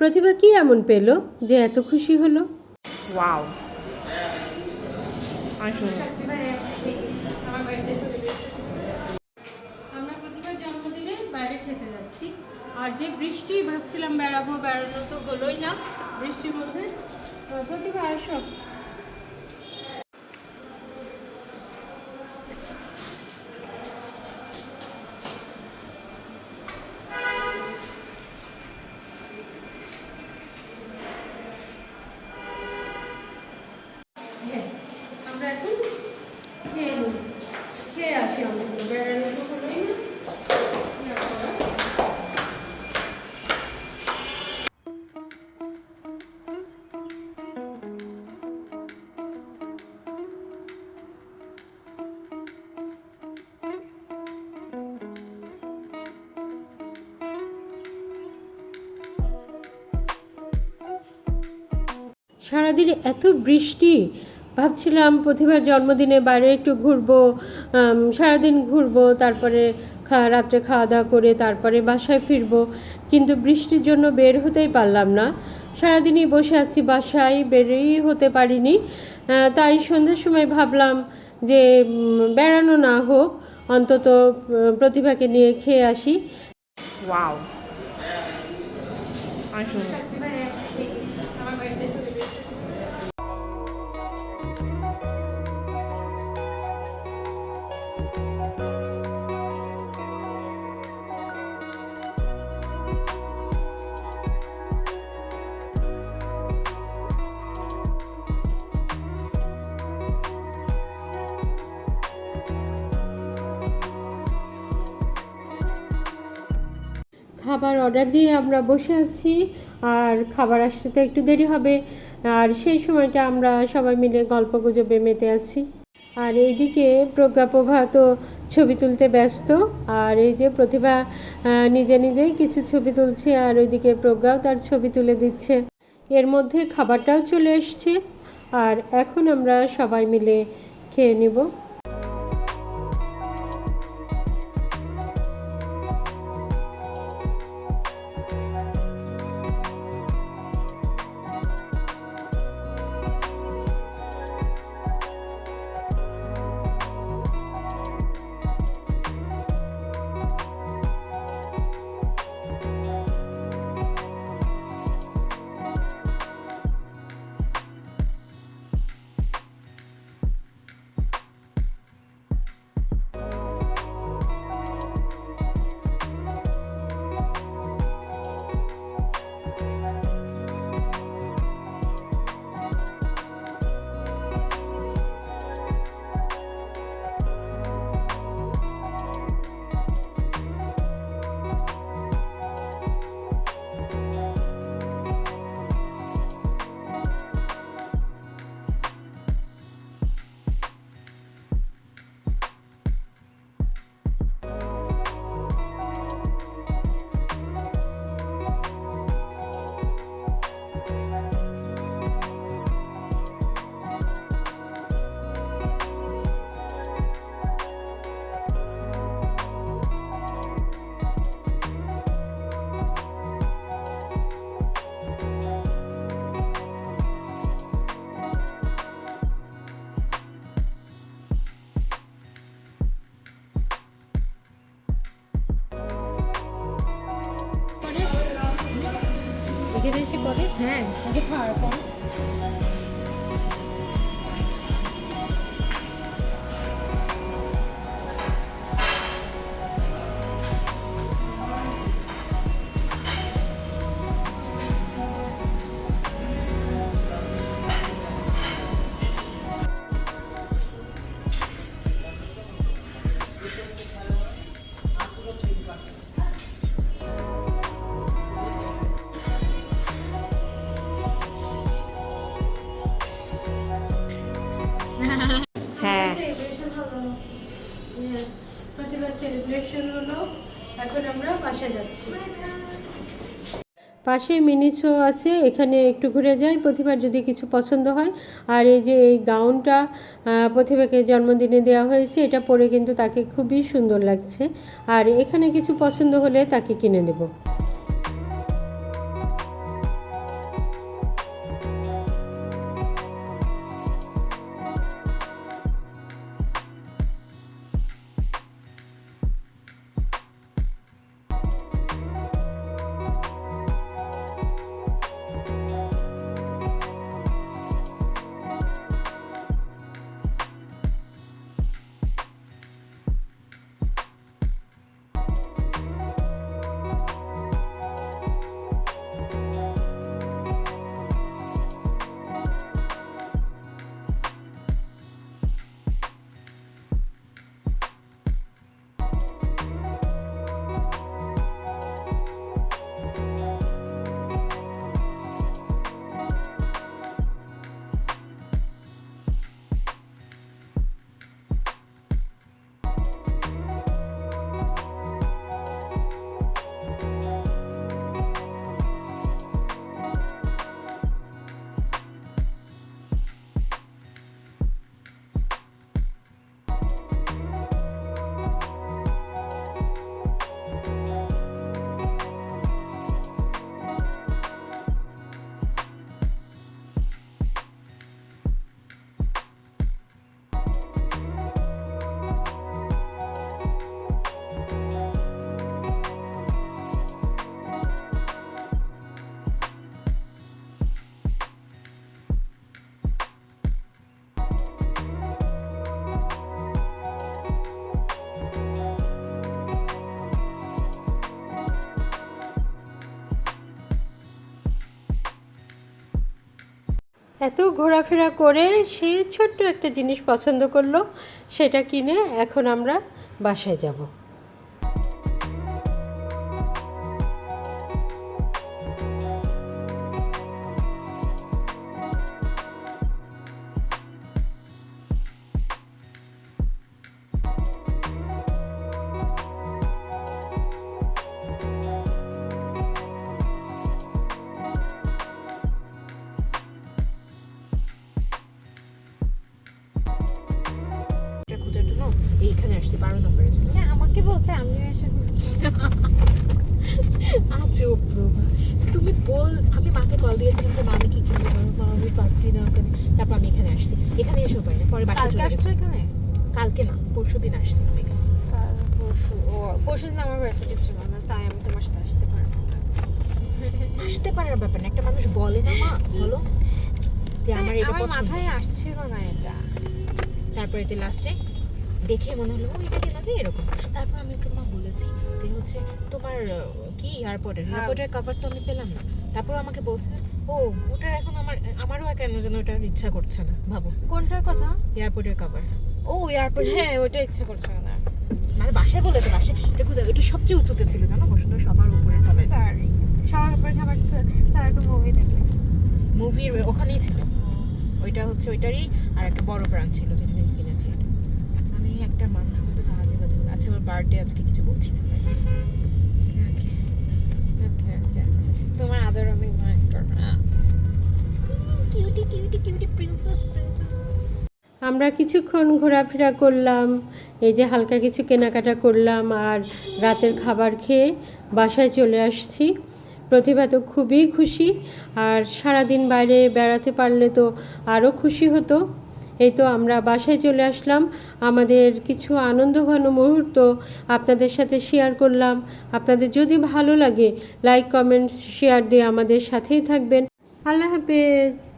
প্রতিভা কি এমন পেল যে এত খুশি হলো? ওয়াও। আমরা প্রতিবার জন্মদিনে বাইরে খেতে যাচ্ছি। আর যে বৃষ্টি ভাবছিলাম বেড়াবো বেড়ানো তো হলোই না। বৃষ্টির মধ্যে প্রতিভা এসব আমরা এখন খেয়ে নিই খেয়ে আসি অনেকগুলো বেড়ানো তো হলোই না কি আর করার? সারাদিন এত বৃষ্টি ভাবছিলাম প্রতিভার জন্মদিনে বাইরে একটু ঘুরবো সারাদিন ঘুরবো, তারপরে রাত্রে খাওয়া দাওয়া করে তারপরে বাসায় ফিরবো। কিন্তু বৃষ্টির জন্য বের হতেই পারলাম না। সারাদিনই বসে আছি বাসায়, বেরই হতে পারিনি। তাই সন্ধ্যের সময় ভাবলাম যে বেড়ানো না হোক, অন্তত প্রতিভাকে নিয়ে খেয়ে আসি। ওয়াও। খাবার অর্ডার দিয়ে আমরা বসে আছি আর খাবার আসতে তো একটু দেরি হবে। আর সেই সময়টা আমরা সবাই মিলে গল্প গুজবে মেতে আছি। আর এইদিকে প্রজ্ঞাপ্রভা তো ছবি তুলতে ব্যস্ত। আর এই যে প্রতিভা নিজে নিজেই কিছু ছবি তুলছে আর ওইদিকে প্রজ্ঞাও তার ছবি তুলে দিচ্ছে। এর মধ্যে খাবারটাও চলে এসছে। আর এখন আমরা সবাই মিলে খেয়ে নিব। এসে করে? হ্যাঁ আগে খাওয়ার পর হ্যাঁ। সেলিব্রেশন সেলিব্রেশন হলো। এখন আমরা বাসা যাচ্ছি। পাশে মিনি শো আছে এখানে একটু ঘুরে যাই প্রতিভার যদি কিছু পছন্দ হয়। আর এই যে এই গাউনটা প্রতিভাকে জন্মদিনে দেওয়া হয়েছে এটা পরে কিন্তু তাকে খুবই সুন্দর লাগছে। আর এখানে কিছু পছন্দ হলে তাকে কিনে দেবো। এত ঘোরাফেরা করে সে ছোট্ট একটা জিনিস পছন্দ করল, সেটা কিনে এখন আমরা বাসায় যাব। এইখানে আসছি বারো নম্বরের জন্য হ্যাঁ আমাকে বলতে আমিও এসে আজব প্রভা তুমি বল আমি মাকে কল দিয়েছিলাম যে মা আমি কি কিনবো মা আমি পাচ্ছি না ওখানে তারপর আমি এখানে আসছি এখানে এসেও পাই না পরে বাসা চলে আসছো এখানে কালকে না পরশু দিন আসছিলাম এখানে পরশু ও পরশু দিন আমার ভার্সিটি ছিল না তাই আমি তোমার সাথে আসতে পারব আসতে পারার ব্যাপার না একটা মানুষ বলে না মা বলো যে আমার এটা পছন্দ মাথায় আসছিল না এটা তারপরে যে লাস্টে দেখে মনে হলো ও এটা কেনা যায় এরকম। তারপর আমি ওকে মা বলেছি যে হচ্ছে তোমার কি এয়ারপোর্টের এয়ারপোর্টের কভার তো আমি পেলাম না। তারপর আমাকে বলছে ও ওটার এখন আমার আমারও কেন যেন ওটার ইচ্ছা করছে না ভাবো। কোনটার কথা? এয়ারপোর্টের কভার ও এয়ারপোর্ট হ্যাঁ ওটা ইচ্ছা করছে না। মানে বাসায় বলেছে বাসায় এটা কোথায় এটা সবচেয়ে উঁচুতে ছিল জানো? বসুন্ধরা সবার উপরের তলায় সবার উপরে খাবার তো- তাহলে তো মুভি দেখবে মুভির ওখানেই ছিল। ওইটা হচ্ছে ওইটারই আর একটা বড় ব্রাঞ্চ ছিল যেখানে আমি একটা মানুষ মতো আজে বাজে আচ্ছা ওর বার্থডে আজকে কিছু বলছি না। ওকে ওকে ওকে। তোমার আদর আমি cutie cutie cutie princess princess আমরা কিছুক্ষণ ঘোরাফেরা করলাম এই যে হালকা কিছু কেনাকাটা করলাম আর রাতের খাবার খেয়ে বাসায় চলে আসছি। প্রতিভা তো খুবই খুশি আর সারাদিন বাইরে বেড়াতে পারলে তো আরও খুশি হতো। এই তো আমরা বাসায় চলে আসলাম। আমাদের কিছু আনন্দঘন মুহূর্ত আপনাদের সাথে শেয়ার করলাম। আপনাদের যদি ভালো লাগে লাইক কমেন্টস শেয়ার দিয়ে আমাদের সাথেই থাকবেন। আল্লাহ হাফেজ।